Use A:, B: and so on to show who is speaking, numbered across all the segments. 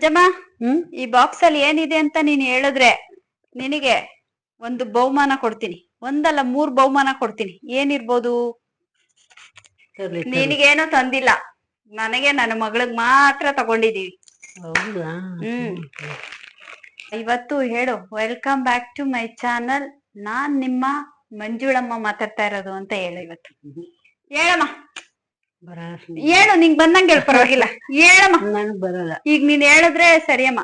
A: ಜಮ್ಮ
B: ಹ್ಮ್?
A: ಈ ಬಾಕ್ಸ್ ಅಲ್ಲಿ ಏನಿದೆ ಅಂತ ನೀನ್ ಹೇಳಿದ್ರೆ ನಿನಗೆ ಒಂದು ಬಹುಮಾನ ಕೊಡ್ತೀನಿ. ಒಂದಲ್ಲ ಮೂರ್ ಬಹುಮಾನ ಕೊಡ್ತೀನಿ. ಏನಿರ್ಬೋದು?
B: ತರ್ಲಿ, ತರ್ಲಿ.
A: ನಿನಗೇನು ತಂದಿಲ್ಲ. ನನಗೆ ನನ್ನ ಮಗಳಿಗೆ ಮಾತ್ರ ತಗೊಂಡಿದೀವಿ.
B: ಹೌದಾ?
A: ಹ್ಮ್. ಇವತ್ತು ಹೇಳು welcome back to my channel ನಾನ್ ನಿಮ್ಮ ಮಂಜುಳಮ್ಮ ಮಾತಾಡ್ತಾ ಇರೋದು ಅಂತ ಹೇಳು ಇವತ್ತು. ಹೇಳಮ್ಮ. ಹೇಳು ನಿಂಗ್ ಬಂದಂಗೆ ಹೇಳ ಪರವಾಗಿಲ್ಲ. ಹೇಳಮ್ಮ.
B: ನನಗ್ ಬರಲ್ಲ.
A: ಈಗ ನೀನ್ ಹೇಳಿದ್ರೆ ಸರಿಯಮ್ಮ.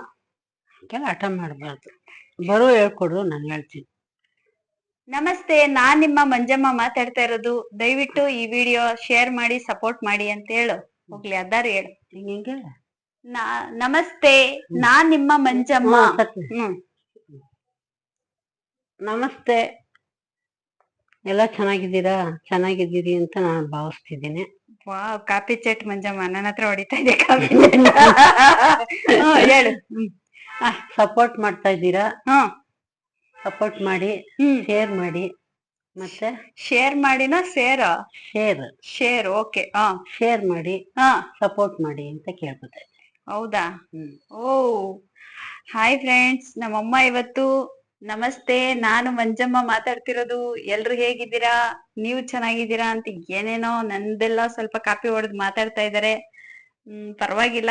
B: ಕೆಲ ಹಠ ಮಾಡಬಾರ್ದು. ಬರೋ ಹೇಳ್ಕೊಡು ನಾನು ಹೇಳ್ತೀನಿ.
A: ನಮಸ್ತೆ ನಾನ್ ನಿಮ್ಮ ಮಂಜಮ್ಮ ಮಾತಾಡ್ತಾ ಇರೋದು. ದಯವಿಟ್ಟು ಈ ವಿಡಿಯೋ ಶೇರ್ ಮಾಡಿ ಸಪೋರ್ಟ್ ಮಾಡಿ ಅಂತ ಹೇಳು. ಹೋಗ್ಲಿ ಅದಾರು ಹೇಳು.
B: ಹಿಂಗೆ?
A: ನಾ- ನಮಸ್ತೆ ನಾನ್ ನಿಮ್ಮ ಮಂಜಮ್ಮ. ಹ್ಮ್.
B: ನಮಸ್ತೆ. ಎಲ್ಲ ಚೆನ್ನಾಗಿದ್ದೀರಾ? ಚೆನ್ನಾಗಿದ್ದೀರಿ ಅಂತ ನಾನು ಭಾವಿಸ್ತಿದ್ದೀನಿ.
A: ವಾವ್ ಕಾಪಿ ಚಟ್ ಮಂಜಮ್ಮ ನನ್ನ ಹತ್ರ ಹೊಡಿತಾ ಇದೆ ಕಾಪಿ ಹೇಳು.
B: ಸಪೋರ್ಟ್ ಮಾಡ್ತಾ ಇದ್ದೀರಾ? ಸಪೋರ್ಟ್ ಮಾಡಿ ಶೇರ್ ಮಾಡಿ ಮತ್ತೆ?
A: ಶೇರ್ ಮಾಡಿನ ಶೇರ್
B: ಶೇರ್
A: ಶೇರ್ ಓಕೆ ಹಾ
B: ಶೇರ್ ಮಾಡಿ
A: ಹಾ
B: ಸಪೋರ್ಟ್ ಮಾಡಿ ಅಂತ ಕೇಳ್ಕೊತಾ.
A: ಹೌದಾ? ಓ ಹಾಯ್ ಫ್ರೆಂಡ್ಸ್ ನಮ್ಮಮ್ಮ ಇವತ್ತು ನಮಸ್ತೆ ನಾನು ಮಂಜಮ್ಮ ಮಾತಾಡ್ತಿರೋದು. ಎಲ್ರು ಹೇಗಿದ್ದೀರಾ? ನೀವು ಚೆನ್ನಾಗಿದ್ದೀರಾ ಅಂತ ಏನೇನೋ ನಂದೆಲ್ಲ ಸ್ವಲ್ಪ ಕಾಪಿ ಹೊಡೆದು ಮಾತಾಡ್ತಾ ಇದ್ದಾರೆ. ಹ್ಮ್ ಪರವಾಗಿಲ್ಲ.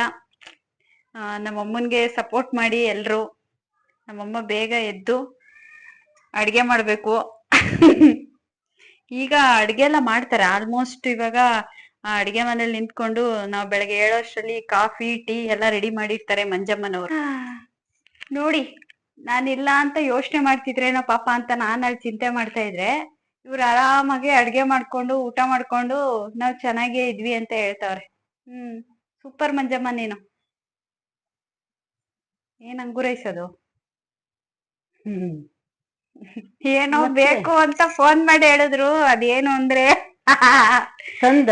A: ಆ, ನಮ್ಮಮ್ಮನ್ಗೆ ಸಪೋರ್ಟ್ ಮಾಡಿ ಎಲ್ರು. ನಮ್ಮಮ್ಮ ಬೇಗ ಎದ್ದು ಅಡ್ಗೆ ಮಾಡ್ಬೇಕು. ಈಗ ಅಡ್ಗೆ ಎಲ್ಲ ಮಾಡ್ತಾರೆ. ಆಲ್ಮೋಸ್ಟ್ ಇವಾಗ ಅಡ್ಗೆ ಮನೇಲಿ ನಿಂತ್ಕೊಂಡು ನಾವು ಬೆಳಗ್ಗೆ ಏಳೋಷ್ಟರಲ್ಲಿ ಕಾಫಿ ಟೀ ಎಲ್ಲ ರೆಡಿ ಮಾಡಿರ್ತಾರೆ ಮಂಜಮ್ಮನವರು. ನೋಡಿ ನಾನಿಲ್ಲ ಅಂತ ಯೋಚನೆ ಮಾಡ್ತಿದ್ರೇನೋ ಪಾಪ ಅಂತ ನಾನು ಅಲ್ಲಿ ಚಿಂತೆ ಮಾಡ್ತಾ ಇದ್ರೆ ಇವ್ರು ಆರಾಮಾಗಿ ಅಡ್ಗೆ ಮಾಡ್ಕೊಂಡು ಊಟ ಮಾಡ್ಕೊಂಡು ನಾವ್ ಚೆನ್ನಾಗೇ ಇದ್ವಿ ಅಂತ ಹೇಳ್ತಾವ್ರೆ. ಹ್ಮ್ ಸೂಪರ್ ಮಂಜಮ್ಮ ನೀನು. ಏನ್ ಅಂಗುರೈಸೋದು?
B: ಹ್ಮ್.
A: ಏನೋ? ಬೇಕು ಅಂತ ಫೋನ್ ಮಾಡಿ ಹೇಳಿದ್ರು ಅದೇನು ಅಂದ್ರೆ
B: ಚಂದ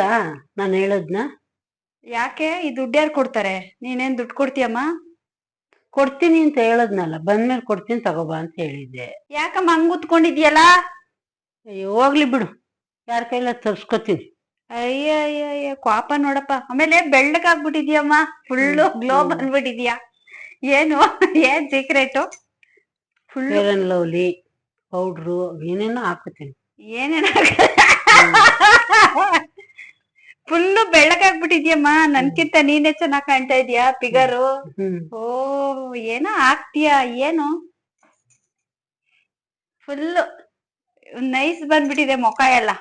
B: ನಾನು ಹೇಳದ್ನ?
A: ಯಾಕೆ? ಈ ದುಡ್ಡು ಯಾರು ಕೊಡ್ತಾರೆ? ನೀನೇನ್ ದುಡ್ಡು ಕೊಡ್ತೀಯಮ್ಮ?
B: ಕೊಡ್ತೀನಿ ಅಂತ ಹೇಳದ್ನಲ್ಲ ಬಂದ್ಮೇಲೆ ಕೊಡ್ತೀನಿ ತಗೋಬಾ ಅಂತ ಹೇಳಿದ್ದೆ.
A: ಯಾಕಮ್ಮ ಹಂಗ್ ಉತ್ಕೊಂಡಿದ್ಯಲ್ಲ?
B: ಅಯ್ಯೋ, ಹೋಗ್ಲಿ ಬಿಡು. ಯಾರ ಕೈಲ ತರ್ಸ್ಕೊತೀನಿ.
A: ಅಯ್ಯ ಅಯ್ಯ ಅಯ್ಯ ಕ್ವಾಪ ನೋಡಪ್ಪ. ಆಮೇಲೆ ಬೆಳ್ಳಗಾಗ್ಬಿಟ್ಟಿದ್ಯಮ್ಮ. Full glow. ಬಂದ್ಬಿಟ್ಟಿದ್ಯಾ? ಏನು ಏನ್ secret full
B: Fair and Lovely powder ಏನೇನೋ ಹಾಕೋತೀನಿ
A: ಏನೇನ ಫುಲ್ಲು ಬೆಳ್ಳಗಾಗ್ಬಿಟ್ಟಿದ್ಯಮ್ಮ. ನನ್ಕಿಂತ ನೀನೇ ಚೆನ್ನಾಗ್ ಕಾಣ್ತಾ ಇದೀಯಾ ಫಿಗರು? ಓ ಏನೋ ಆಗ್ತೀಯಾ ಏನು? ಫುಲ್ ನೈಸ್ ಬಂದ್ಬಿಟ್ಟಿದೆ ಮುಖ ಎಲ್ಲ.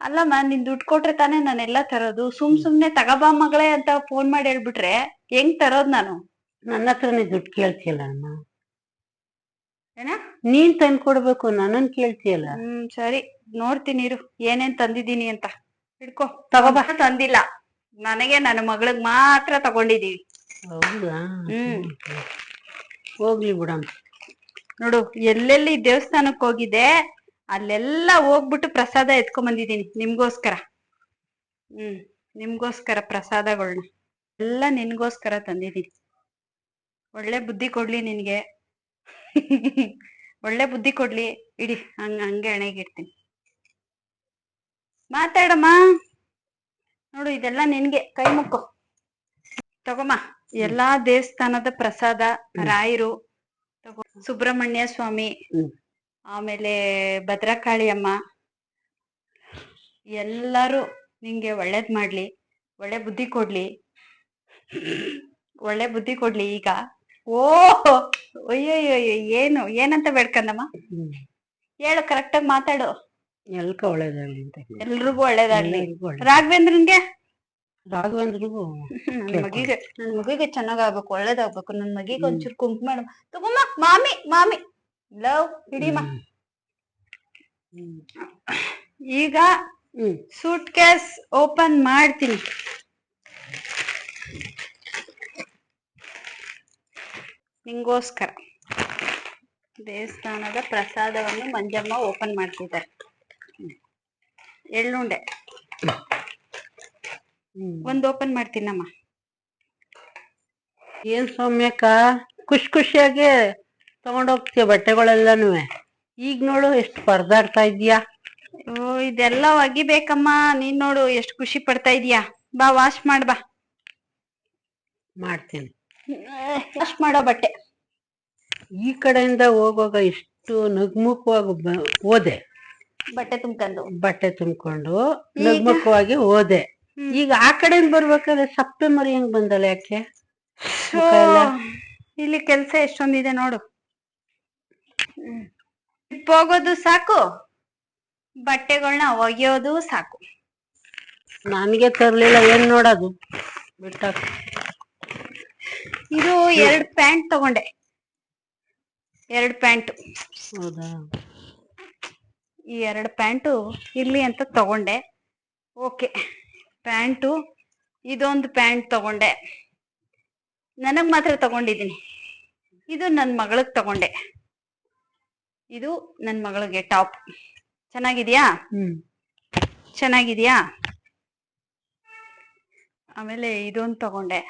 A: ಅಲ್ಲಮ್ಮ ನಿನ್ ದುಡ್ಡು ಕೊಟ್ರೆ ತಾನೇ ನಾನೆಲ್ಲ ತರೋದು. ಸುಮ್ ಸುಮ್ನೆ ತಗಬಾ ಮಗಳೇ ಅಂತ ಫೋನ್ ಮಾಡಿ ಹೇಳ್ಬಿಟ್ರೆ ಹೆಂಗ್ ತರೋದ್ ನಾನು?
B: ನನ್ನ ಹತ್ರನೇ ದುಡ್ಡು ಕೇಳ್ತಿಯಲ್ಲ ಅಮ್ಮ.
A: ಏನ?
B: ನೀನ್ ತಂದ್ ಕೊಡ್ಬೇಕು ನನ್ನನ್ ಕೇಳ್ತಿಯಲ್ಲ.
A: ಹ್ಮ್ ಸರಿ. ನೋಡ್ತೀನಿ ಇರು. ಏನೇನ್ ತಂದಿದ್ದೀನಿ ಅಂತ. ಹಿಡ್ಕೊ.
B: ತಗೋಬಾ.
A: ತಂದಿಲ್ಲ. ನನಗೆ ನನ್ನ ಮಗಳಗ್ ಮಾತ್ರ ತಗೊಂಡಿದೀವಿ.
B: ಹೌದಾ?
A: ಹ್ಮ್.
B: ಹೋಗ್ಲಿ ಬಿಡಮ್ಮ.
A: ನೋಡು ಎಲ್ಲೆಲ್ಲಿ ದೇವಸ್ಥಾನಕ್ ಹೋಗಿದೆ ಅಲ್ಲೆಲ್ಲ ಹೋಗ್ಬಿಟ್ಟು ಪ್ರಸಾದ ಎತ್ಕೊಂಡ್ ಬಂದಿದೀನಿ ನಿಮ್ಗೋಸ್ಕರ. ಹ್ಮ್ ನಿಮ್ಗೋಸ್ಕರ ಪ್ರಸಾದಗಳನ್ನ ಎಲ್ಲ ನಿನ್ಗೋಸ್ಕರ ತಂದಿದೀನಿ ಒಳ್ಳೆ ಬುದ್ಧಿ ಕೊಡ್ಲಿ ನಿನ್ಗೆ. ಒಳ್ಳೆ ಬುದ್ಧಿ ಕೊಡ್ಲಿ. ಇಡಿ ಹಂಗ ಹಂಗೆ ಅಣೆಗಿಡ್ತೀನಿ ಇಡ್ತೀನಿ. ಮಾತಾಡಮ್ಮ. ನೋಡು ಇದೆಲ್ಲ ನಿನ್ಗೆ. ಕೈ ಮುಕ್ಕು. ತಗೊಮ್ಮ ಎಲ್ಲಾ ದೇವಸ್ಥಾನದ ಪ್ರಸಾದ ರಾಯರು ತಗೋ ಸುಬ್ರಹ್ಮಣ್ಯ ಸ್ವಾಮಿ ಆಮೇಲೆ ಭದ್ರಕಾಳಿ ಅಮ್ಮ ಎಲ್ಲಾರು ನಿಂಗೆ ಒಳ್ಳೇದ್ ಮಾಡ್ಲಿ. ಒಳ್ಳೆ ಬುದ್ಧಿ ಕೊಡ್ಲಿ. ಒಳ್ಳೆ ಬುದ್ಧಿ ಕೊಡ್ಲಿ ಈಗ. ಓ ಅಯ್ಯಯ್ಯೋ ಏನು ಏನಂತ ಬೇಡ್ಕಂದಮ್ಮ?
B: ಹೇಳು
A: ಹೇಳು ಕರೆಕ್ಟಾಗಿ ಮಾತಾಡು.
B: ಎಲ್ಕ ಒಳ್ಳೇದಾಗ್ಲಿ ಅಂತ.
A: ಎಲ್ರಿಗೂ ಒಳ್ಳೇದಾಗ್ಲಿ. ರಾಘವೇಂದ್ರನ್ಗೆ?
B: ರಾಘವೇಂದ್ರಿಗೂ
A: ನನ್ ಮಗಿಗೆ ನನ್ ಮಗಿಗೆ ಚೆನ್ನಾಗಾಗ್ಬೇಕು ಒಳ್ಳೇದಾಗ್ಬೇಕು. ನನ್ ಮಗಿಗೆ ಒಂಚೂರು ಕುಂಕುಮ. ತಗೊಮ್ಮ ಮಾಮಿ ಮಾಮಿ. ಲವ್ ಹಿಡಿಮ
B: ಮಾ
A: ಈಗ
B: ಸೂಟ್ಕೇಸ್
A: ಸೂಟ್ ಕೇಸ್ ಓಪನ್ ಮಾಡ್ತೀನಿ. ನಿಂಗೋಸ್ಕರ. ದೇವಸ್ಥಾನದ ಪ್ರಸಾದವನ್ನು ಮಂಜಮ್ಮ ಓಪನ್ ಮಾಡ್ತಿದ್ದಾರೆ. ಎಳ್ಳುಂಡೆ ಒಂದು ಓಪನ್ ಮಾಡ್ತೀನಮ್ಮ.
B: ಏನ್ ಸೌಮ್ಯಕ್ಕ? ಖುಷಿ ಖುಷಿಯಾಗಿ ತಗೊಂಡೋಗ್ತೀಯ ಬಟ್ಟೆಗಳೆಲ್ಲನೂ? ಈಗ ನೋಡು ಎಷ್ಟು ಪರದಾಡ್ತಾ ಇದೀಯಾ
A: ಓ ಇದೆಲ್ಲ ಒಗಿಬೇಕಮ್ಮ. ನೀನ್ ನೋಡು ಎಷ್ಟು ಖುಷಿ ಪಡ್ತಾ ಇದೀಯಾ ಬಾ ವಾಶ್ ಮಾಡ್ಬಾ
B: ಮಾಡ್ತೀನಿ.
A: ವಾಶ್ ಮಾಡೋ ಬಟ್ಟೆ.
B: ಈ ಕಡೆಯಿಂದ ಹೋಗುವಾಗ ಇಷ್ಟು ನಗ್ಮುಖವಾಗಿ ಓದೆ ಹೋದೆ.
A: ಬಟ್ಟೆ ತುಂಬ್ಕೊಂಡು.
B: ಬಟ್ಟೆ ತುಂಬಿಕೊಂಡು? ನಗ್ಮುಖವಾಗಿ ಹೋದೆ. ಈಗ ಆ ಕಡೆಯಿಂದ ಬರ್ಬೇಕಾದ್ರೆ ಸಪ್ಪೆ ಮರಿ ಹೆಂಗ್ ಬಂದಲ್ಲ ಯಾಕೆ?
A: ಇಲ್ಲಿ ಕೆಲ್ಸ ಎಷ್ಟೊಂದಿದೆ ನೋಡು. ಹೋಗೋದು ಸಾಕು. ಬಟ್ಟೆಗಳನ್ನ ಒಗೆಯೋದು ಸಾಕು.
B: ನನ್ಗೆ ತರ್ಲಿಲ್ಲ ಏನ್ ನೋಡೋದು? ಬಿಟ್ಟ
A: ಇದು ಎರಡ್ ಪ್ಯಾಂಟ್ ತಗೊಂಡೆ. ಎರಡ್ ಪ್ಯಾಂಟ್.
B: ಹೌದಾ?
A: ಈ ಎರಡು ಪ್ಯಾಂಟು ಇರ್ಲಿ ಅಂತ ತಗೊಂಡೆ. ಓಕೆ. ಪ್ಯಾಂಟು ಇದೊಂದು ಪ್ಯಾಂಟ್ ತಗೊಂಡೆ. ನನಗ್ ಮಾತ್ರ ತಗೊಂಡಿದ್ದೀನಿ. ಇದು ನನ್ನ ಮಗಳಿಗೆ ತಗೊಂಡೆ. ಇದು ನನ್ನ ಮಗಳಿಗೆ ಟಾಪ್. ಚೆನ್ನಾಗಿದ್ಯಾ? ಚೆನ್ನಾಗಿದ್ಯಾ? ಆಮೇಲೆ ಇದೊಂದು ತಗೊಂಡೆ.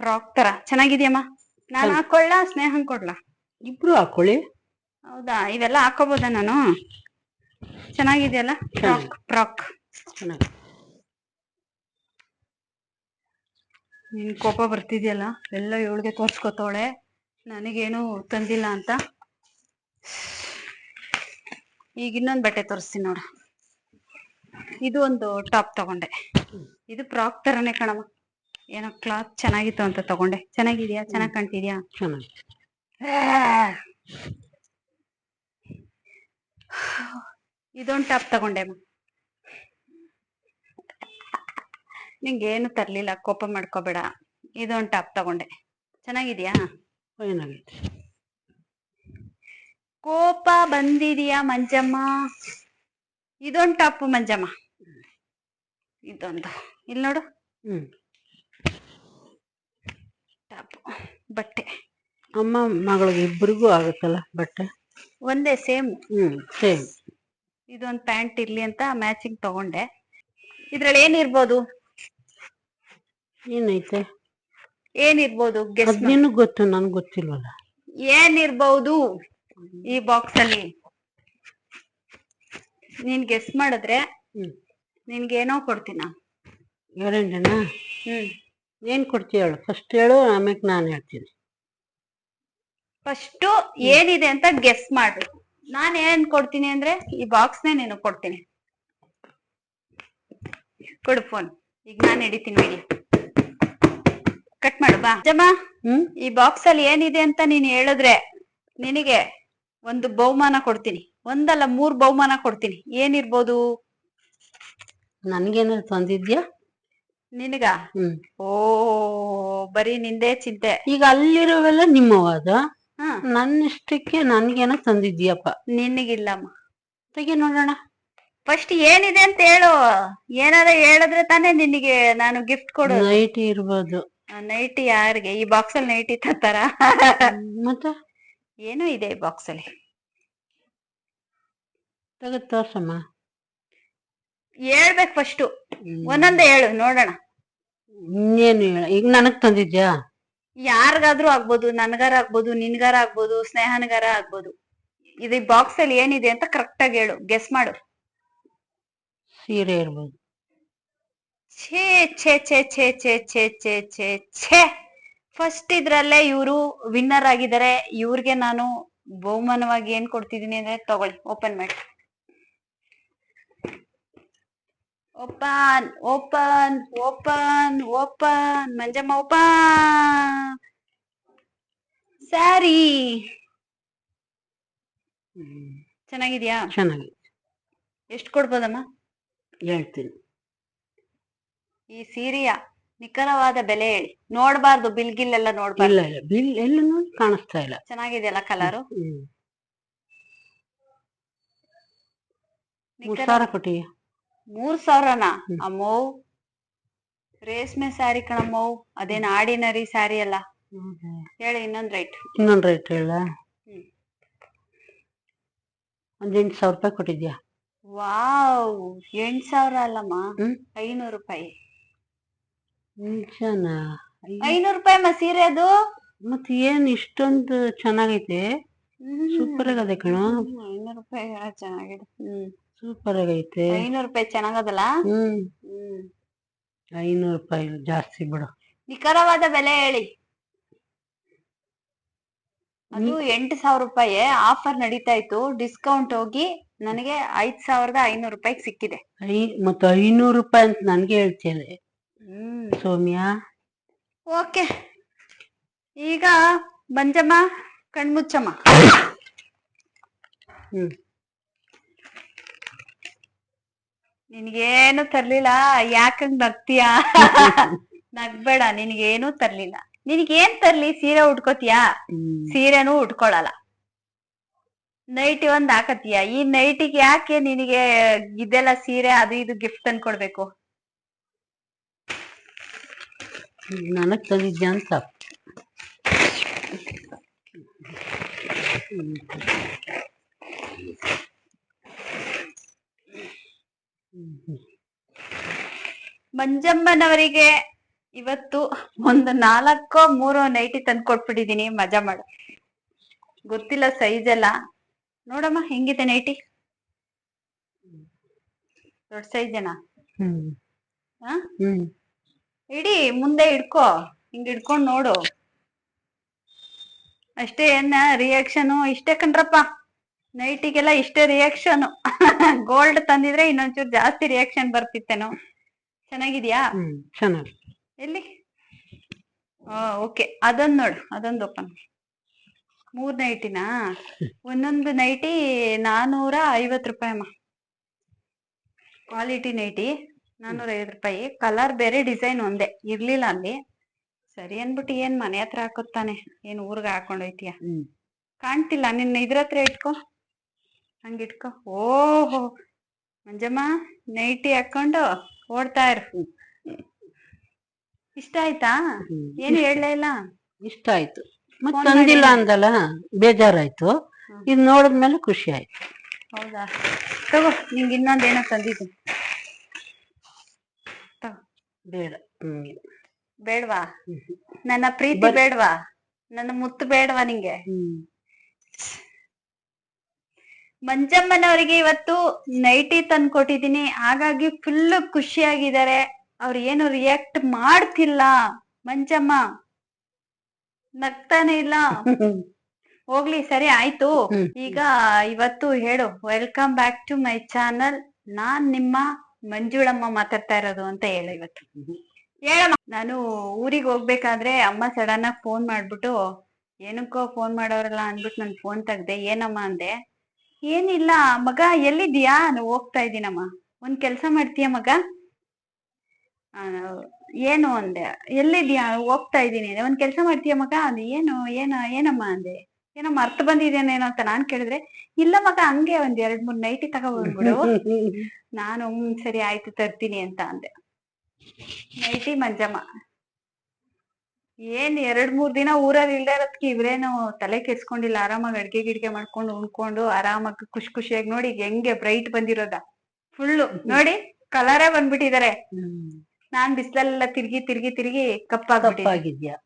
A: ಫ್ರಾಕ್ ತರ ಚೆನ್ನಾಗಿದ್ಯಮ್ಮ? ನಾನು. ಹಾಕೊಳ್ಳ ಸ್ನೇಹ ಕೊಡ್ಲಾ?
B: ಇಬ್ರು ಹಾಕೊಳ್ಳಿ.
A: ಹೌದಾ? ಇವೆಲ್ಲ ಹಾಕೋಬೋದ ನಾನು? ಚೆನ್ನಾಗಿದೆಯಲ್ಲ? ಫ್ರಾಕ್ ಫ್ರಾಕ್ ನಿನ್ ಕೋಪ ಬರ್ತಿದ್ಯಲ್ಲ? ಎಲ್ಲ ಇವಳಿಗೆ ತೋರ್ಸ್ಕೊತವಳೆ. ನನಗೇನು ತಂದಿಲ್ಲ ಅಂತ. ಈಗ ಇನ್ನೊಂದು ಬಟ್ಟೆ ತೋರಿಸ್ತೀನಿ ನೋಡ. ಇದು ಒಂದು ಟಾಪ್ ತಗೊಂಡೆ. ಇದು ಫ್ರಾಕ್ ತರನೇ ಕಣಮ್ಮ. ಏನೋ ಕ್ಲಾತ್ ಚೆನ್ನಾಗಿತ್ತು ಅಂತ ತಗೊಂಡೆ. ಚೆನ್ನಾಗಿದ್ಯಾ? ಚೆನ್ನಾಗ್ ಕಾಣ್ತಿದ್ಯಾ?
B: ಚೆನ್ನಾಗಿ.
A: ಇದೊಂದು ಟಾಪ್ ತಗೊಂಡೆ ನಿಂಗೆ ಏನು ತರ್ಲಿಲ್ಲ ಕೋಪ ಮಾಡ್ಕೋಬೇಡ. ಇದೊಂದು ಟಾಪ್ ತಗೊಂಡೆ. ಚೆನ್ನಾಗಿದ್ಯಾ?
B: ಏನಾಗೈತೆ
A: ಕೋಪ ಬಂದಿದ್ಯಾ ಮಂಜಮ್ಮ? ಇದೊಂದು ಟಾಪ್ ಮಂಜಮ್ಮ. ಇದೊಂದು. ಇಲ್ಲಿ ನೋಡು.
B: ಹ್ಮ್.
A: ಟಾಪ್ ಬಟ್ಟೆ.
B: ಅಮ್ಮ ಮಗಳಿಗೆ ಇಬ್ಬರಿಗೂ ಆಗುತ್ತಲ್ಲ ಬಟ್ಟೆ?
A: ಒಂದೇ ಸೇಮ್.
B: ಹ್ಮ್ ಸೇಮ್.
A: ಇದೊಂದು ಪ್ಯಾಂಟ್ ಇರ್ಲಿ ಅಂತ ಮ್ಯಾಚಿಂಗ್ ತಗೊಂಡೆ. ಇದ್ರಲ್ಲಿ ಏನಿರ್ಬೋದು?
B: ಏನೈತೆ?
A: ಏನಿರ್ಬೋದು? ಗೆಸ್
B: ನಿನಗೆ ನಿನಗ್ ಗೊತ್ತು ನನ್ಗೆ ಗೊತ್ತಿಲ್ವಲ್ಲ?
A: ಏನಿರ್ಬಹುದು ಈ ಬಾಕ್ಸ್ ಅಲ್ಲಿ ನೀನ್ ಗೆಸ್ ಮಾಡಿದ್ರೆ
B: ಹ್ಮ್.
A: ನಿನ್ಗೇನೋ ಕೊಡ್ತೀನಿ. ನಾನು
B: ಗ್ಯಾರಂಟಿನಾ
A: ಹ್ಮ್.
B: ಏನ್ ಕೊಡ್ತೀಯ ಹೇಳು? ಫಸ್ಟ್ ಹೇಳು ಆಮೇಲೆ ನಾನು ಹೇಳ್ತೀನಿ.
A: ಫಸ್ಟು ಏನಿದೆ ಅಂತ ಗೆಸ್ ಮಾಡ್ಬೇಕು ನಾನು ಏನ್ ಕೊಡ್ತೀನಿ ಅಂದ್ರೆ ಈ ಬಾಕ್ಸ್ ನೇ ನೀನು ಕೊಡ್ತೀನಿ. ಕೊಡು ಫೋನ್ ಈಗ ನಾನು ಹಿಡಿತೀನಿ ವಿಡಿಯೋ ಕಟ್ ಮಾಡು ಬಾ. ಜಮ್ಮ
B: ಹ್ಮ್?
A: ಈ ಬಾಕ್ಸ್ ಅಲ್ಲಿ ಏನಿದೆ ಅಂತ ನೀನ್ ಹೇಳಿದ್ರೆ ನಿನಗೆ ಒಂದು ಬಹುಮಾನ ಕೊಡ್ತೀನಿ. ಒಂದಲ್ಲ ಮೂರ್ ಬಹುಮಾನ ಕೊಡ್ತೀನಿ. ಏನಿರ್ಬೋದು?
B: ನನ್ಗೇನಾದ್ರು ತಂದಿದ್ಯಾ?
A: ನಿನಗ?
B: ಹ್ಮ್.
A: ಓ ಬರೀ ನಿಂದೇ ಚಿಂತೆ.
B: ಈಗ ಅಲ್ಲಿರೋವೆಲ್ಲ ನಿಮ್ಮವಾದ? ನನ್ನ ಇಷ್ಟಕ್ಕೆ ನನ್ಗೇನ ತಂದಿದ್ಯಪ್ಪ
A: ನಿನಗಿಲ್ಲಮ್ಮ.
B: ತೆಗಿ ನೋಡೋಣ.
A: ಫಸ್ಟ್ ಏನಿದೆ ಅಂತ ಹೇಳು. ಏನಾರ ಹೇಳಿದ್ರೆ ತಾನೇ ನಿನಗೆ ನಾನು ಗಿಫ್ಟ್ ಕೊಡು
B: ನೈಟಿ ಇರ್ಬೋದು.
A: ನೈಟಿ ಯಾರಿಗೆ? ಈ ಬಾಕ್ಸ್ ಅಲ್ಲಿ ನೈಟಿ ತತ್ತಾರ
B: ಮತ್ತ?
A: ಏನೋ ಇದೆ ಈ ಬಾಕ್ಸ್ ಅಲ್ಲಿ.
B: ತೆಗೆದು ತೋರ್ಸಮ್ಮ.
A: ಹೇಳ್ಬೇಕು ಫಸ್ಟ್ ಒಂದೊಂದೆ ಹೇಳು ನೋಡೋಣ.
B: ಇನ್ನೇನು ಹೇಳ ಈಗ ನನಗ್ ತಂದಿದ್ಯಾ?
A: ಯಾರಿಗಾದ್ರೂ ಆಗ್ಬೋದು ನನ್ಗಾರ ಆಗ್ಬೋದು ನಿನ್ಗಾರ ಆಗ್ಬೋದು ಸ್ನೇಹನ್ಗಾರ ಆಗ್ಬೋದು. ಇದು ಬಾಕ್ಸ್ ಅಲ್ಲಿ ಏನಿದೆ ಅಂತ ಕರೆಕ್ಟ್ ಆಗಿ ಹೇಳು ಗೆಸ್ ಮಾಡು.
B: ಸೀರೆ ಇರ್ಬೋದು
A: ಛೇ ಛೇ ಛೇ ಛೇ ಛೇ ಛೇ ಛೇ ಛೇ ಛೇ. ಫಸ್ಟ್ ಇದ್ರಲ್ಲೇ ಇವರು ವಿನ್ನರ್ ಆಗಿದ್ದಾರೆ. ಇವ್ರಿಗೆ ನಾನು ಬಹುಮಾನವಾಗಿ ಏನ್ ಕೊಡ್ತಿದೀನಿ ಅಂದ್ರೆ ತಗೊಳ್ಳಿ ಓಪನ್ ಮಾಡಿ. Open open open open Manjamma open. Sari. ಚೆನ್ನಾಗಿದ್ಯಾ?
B: ಚೆನ್ನಾಗಿ
A: ಎಷ್ಟು ಕೊಡ್ಬೋದಮ್ಮ?
B: ಹೇಳ್ತೀನಿ.
A: ಈ ಸೀರೆಯ ನಿಖರವಾದ ಬೆಲೆ ಹೇಳಿ ನೋಡಬಾರ್ದು ಬಿಲ್ ಗಿಲ್ ಎಲ್ಲ ನೋಡ್ಬಾರ್ದು.
B: ಇಲ್ಲ ಇಲ್ಲ ಬಿಲ್ ಎಲ್ಲೂ ಕಾಣಿಸ್ತಾ ಇಲ್ಲ.
A: ಚೆನ್ನಾಗಿದೆಯಲ್ಲ ಕಲರು?
B: ಮೂರ್ ಸಾವಿರ ಕೊಟ್ಟಿಯ?
A: ಮೂರ್ ಸಾವಿರನಾ?
B: ಅಮ್ಮವ್
A: ಅಮ್ಮೋ. ರೇಷ್ಮೆ ಸ್ಯಾರಿ ಕಣಮ್ಮೋ. ಅದೇನ್ ಆರ್ಡಿನರಿ ಸ್ಯಾರಿ ಅಲ್ಲ. ಹೇಳಿ ಇನ್ನೊಂದ್ ರೈಟ್
B: ಇನ್ನೊಂದ್ ರೇಟ್ ಹೇಳ. ಒಂದ್ ಎಂಟು ಸಾವಿರ ರೂಪಾಯಿ ಕೊಟ್ಟಿದ್ಯಾ?
A: ವಾವ್! ಎಂಟ್ ಸಾವಿರ ಅಲ್ಲಮ್ಮ. ಐನೂರು ರೂಪಾಯಿ.
B: ನಿಜನಾ.
A: ಐನೂರು ರೂಪಾಯಿ ಅಮ್ಮ ಸೀರೆ ಅದು?
B: ಮತ್ ಏನ್ ಇಷ್ಟೊಂದು ಚೆನ್ನಾಗೈತೆ? ಸೂಪರ್ ಆಗದೆ ಕಣ.
A: ಐನೂರು ರೂಪಾಯಿ ಚೆನ್ನಾಗಿದೆ. ಹ್ಮ್.
B: ಸೂಪರ್ ಆಗೈತೆ.
A: ಐನೂರು ರೂಪಾಯಿ ಚೆನ್ನಾಗದಲ್ಲ?
B: ಹ್ಮ್.
A: ಹ್ಮ್.
B: ಐನೂರು ರೂಪಾಯಿ ಜಾಸ್ತಿ ಬಿಡು.
A: ನಿಖರವಾದ ಬೆಲೆ ಹೇಳಿ. ಅದು ಎಂಟು ಸಾವಿರ ರೂಪಾಯಿ ಆಫರ್ ನಡೀತಾ ಇತ್ತು. ಡಿಸ್ಕೌಂಟ್ ಹೋಗಿ ನನಗೆ ಐದ್ ಸಾವಿರದ ಐನೂರು ರೂಪಾಯಿಗೆ ಸಿಕ್ಕಿದೆ.
B: ಐ ಮತ್ತೆ ಐನೂರು ರೂಪಾಯಿ ಅಂತ ನನ್ಗೆ ಹೇಳ್ತೇನೆ
A: ಹ್ಮ್.
B: ಸೌಮ್ಯ.
A: ಓಕೆ. ಈಗ ಮಂಜಮ್ಮ ಕಣ್ಮುಚ್ಚಮ್ಮ.
B: ಹ್ಮ್.
A: ನಿನ್ಗೇನು ತರ್ಲಿಲ್ಲ ಯಾಕಂಗ್ ನಗ್ತೀಯ? ನಗ್ಬೇಡ ನಿನ್ಗೇನು ತರ್ಲಿಲ್ಲ. ನಿನ್ಗೇನ್ ತರ್ಲಿ ಸೀರೆ ಉಟ್ಕೋತೀಯಾ? ಸೀರೆನೂ ಉಟ್ಕೊಳಲ್ಲ. ನೈಟಿ ಒಂದ್ ಹಾಕತ್ತೀಯ ಈ ನೈಟಿಗೆ ಯಾಕೆ ನಿನಗೆ ಇದೆಲ್ಲ ಸೀರೆ ಅದು ಇದು ಗಿಫ್ಟ್ ತಂದು ಕೊಡ್ಬೇಕು
B: ನನಗ್ ತಂದಿದ್ಯಾ ಅಂತ. ಹ್ಮ್.
A: ಮಂಜಮ್ಮನವರಿಗೆ ಇವತ್ತು ಒಂದು ನಾಲ್ಕೋ ಮೂರೋ ನೈಟಿ ತಂದು ಕೊಟ್ಬಿಟ್ಟಿದೀನಿ ಮಜಾ ಮಾಡು. ಗೊತ್ತಿಲ್ಲ ಸೈಜ್ ಎಲ್ಲ. ನೋಡಮ್ಮ ಹೆಂಗಿದೆ ನೈಟಿ? ದೊಡ್ಡ ಸೈಜ್ ಏನಾ?
B: ಹ್ಮ್.
A: ಹಾ?
B: ಹ್ಮ್.
A: ಇಡಿ ಮುಂದೆ ಇಡ್ಕೋ ಹಿಂಗ್ ಇಡ್ಕೊಂಡ್ ನೋಡು. ಅಷ್ಟೇ ಏನ ರಿಯಾಕ್ಷನ್ ಇಷ್ಟೇ ಕಣ್ರಪ್ಪ. ನೈಟಿಗೆಲ್ಲ ಇಷ್ಟೇ ರಿಯಾಕ್ಷನ್ ಗೋಲ್ಡ್ ತಂದಿದ್ರೆ ಇನ್ನೊಂಚೂರು ಜಾಸ್ತಿ ರಿಯಾಕ್ಷನ್ ಬರ್ತಿತ್ತೇನೋ. ಚೆನ್ನಾಗಿದ್ಯಾ?
B: ಚೆನ್ನಾಗಿ.
A: ಎಲ್ಲಿ? ಓಕೆ ಅದೊಂದ್ ನೋಡು ಅದೊಂದು ಓಪನ್ ಮೂರ್ ನೈಟಿನಾ? ಒಂದೊಂದು ನೈಟಿ ನಾನೂರ ಐವತ್ ರೂಪಾಯಿ ಅಮ್ಮ. ಕ್ವಾಲಿಟಿ ನೈಟಿ ನಾನೂರ ಐವತ್ ರೂಪಾಯಿ. ಕಲರ್ ಬೇರೆ ಡಿಸೈನ್ ಒಂದೇ. ಇರ್ಲಿಲ್ಲ ಅಲ್ಲಿ. ಸರಿ ಅನ್ಬಿಟ್ಟು ಏನ್ ಮನೆ ಹತ್ರ ಹಾಕುತ್ತಾನೆ? ಏನ್ ಊರ್ಗ ಹಾಕೊಂಡೋಯ್ತೀಯ ಕಾಣ್ತಿಲ್ಲ ನಿನ್ನ ಇದ್ರ ಹತ್ರ ಇಟ್ಕೋ. ಹಂಗ್ ಇಟ್ಕೋ. ಓಹೋ. ಮಂಜಮ್ಮ ನೈಟಿ ಹಾಕೊಂಡು ಓಡ್ತಾ ಇರು. ಇಷ್ಟ ಆಯ್ತಾ? ಏನು ಹೇಳಲೇ ಇಲ್ಲ?
B: ಇಷ್ಟ ಆಯ್ತು.
A: ಮತ್ತೆ
B: ತಂದಿಲ್ಲ ಅಂದಲ್ಲ ಬೇಜಾರಾಯ್ತು. ಇದು ನೋಡಿದ್ಮೇಲೆ ಖುಷಿ ಆಯ್ತು.
A: ಹೌದಾ? ತಗೋ ನಿಂಗೆ ಇನ್ನೊಂದೇನೋ ತಂದಿದ್ದೀನಿ
B: ಬೇಡ
A: ಬೇಡವಾ? ನನ್ನ ಪ್ರೀತಿ ಬೇಡವಾ? ನನ್ನ ಮುತ್ತು ಬೇಡವಾ ನಿಂಗೆ? ಮಂಜಮ್ಮನವರಿಗೆ ಇವತ್ತು ನೈಟಿ ತಂದು ಕೊಟ್ಟಿದ್ದೀನಿ. ಹಾಗಾಗಿ ಫುಲ್ ಖುಷಿಯಾಗಿದ್ದಾರೆ. ಅವ್ರು ಏನು ರಿಯಾಕ್ಟ್ ಮಾಡ್ತಿಲ್ಲ. ಮಂಜಮ್ಮ, ನಗ್ತಾನೆ ಇಲ್ಲ. ಹೋಗ್ಲಿ, ಸರಿ, ಆಯ್ತು. ಈಗ ಇವತ್ತು ಹೇಳು. Welcome back to my channel ನಾನ್ ನಿಮ್ಮ ಮಂಜುಳಮ್ಮ ಮಾತಾಡ್ತಾ ಇರೋದು ಅಂತ ಹೇಳು ಇವತ್ತು. ಹೇಳಮ್ಮ. ನಾನು ಊರಿಗೆ ಹೋಗ್ಬೇಕಾದ್ರೆ ಅಮ್ಮ ಸಡನ್ ಆಗಿ ಫೋನ್ ಮಾಡ್ಬಿಟ್ಟು, ಏನಕ್ಕೋ ಫೋನ್ ಮಾಡೋರಲ್ಲ ಅಂದ್ಬಿಟ್ಟು ನನ್ ಫೋನ್ ತೆಗ್ದೆ. ಏನಮ್ಮ ಅಂದೆ? ಏನಿಲ್ಲ ಮಗ ಎಲ್ಲಿದ್ಯಾ ನಾನು ಹೋಗ್ತಾ ಇದ್ದೀನಮ್ಮ ಒಂದ್ ಕೆಲ್ಸ ಮಾಡ್ತೀಯ ಮಗ? ಆ, ಏನು ಅಂದೆ ಎಲ್ಲಿದ್ಯಾ ಹೋಗ್ತಾ ಇದ್ದೀನಿ ಅಂದೆ. ಒಂದ್ ಕೆಲ್ಸ ಮಾಡ್ತೀಯ ಮಗ? ಅದು ಏನು ಏನ ಏನಮ್ಮ ಅಂದೆ. ಏನೋ ಅರ್ಥ ಬಂದಿದ್ದೇನೇನೋ ಅಂತ ನಾನ್ ಕೇಳಿದ್ರೆ ಇಲ್ಲ ಮಗ ಹಂಗೆ ಒಂದ್ ಎರಡ್ ಮೂರ್ ನೈಟಿ ತಗೊಬಂದ್ಬಿಡು. ನಾನು ಹ್ಮ್ ಸರಿ ಆಯ್ತು ತರ್ತೀನಿ ಅಂತ ಅಂದೆ. ನೈಟಿ ಮಂಜಮ್ಮ. ಏನ್ ಎರಡ್ ಮೂರ್ ದಿನ ಊರಲ್ಲಿ ಇಲ್ದೇ ಇರೋದಕ್ಕೆ ಇವ್ರೇನು ತಲೆ ಕೆಡ್ಸ್ಕೊಂಡಿಲ್ಲ ಆರಾಮಾಗಿ ಅಡ್ಗೆ ಗಿಡ್ಗೆ ಮಾಡ್ಕೊಂಡು ಉಣ್ಕೊಂಡು ಆರಾಮಾಗಿ ಖುಷಿ ಖುಷಿಯಾಗಿ ನೋಡಿ ಹೆಂಗೆ ಬ್ರೈಟ್ ಬಂದಿರೋದ. ಫುಲ್ಲು ನೋಡಿ ಕಲರೇ
B: ಬಂದ್ಬಿಟ್ಟಿದಾರೆ.
A: ನಾನ್ ಬಿಸ್ಲೆಲ್ಲ ತಿರ್ಗಿ ತಿರ್ಗಿ ತಿರ್ಗಿ
B: ಕಪ್ಪಾಗಿದ್ಯಾ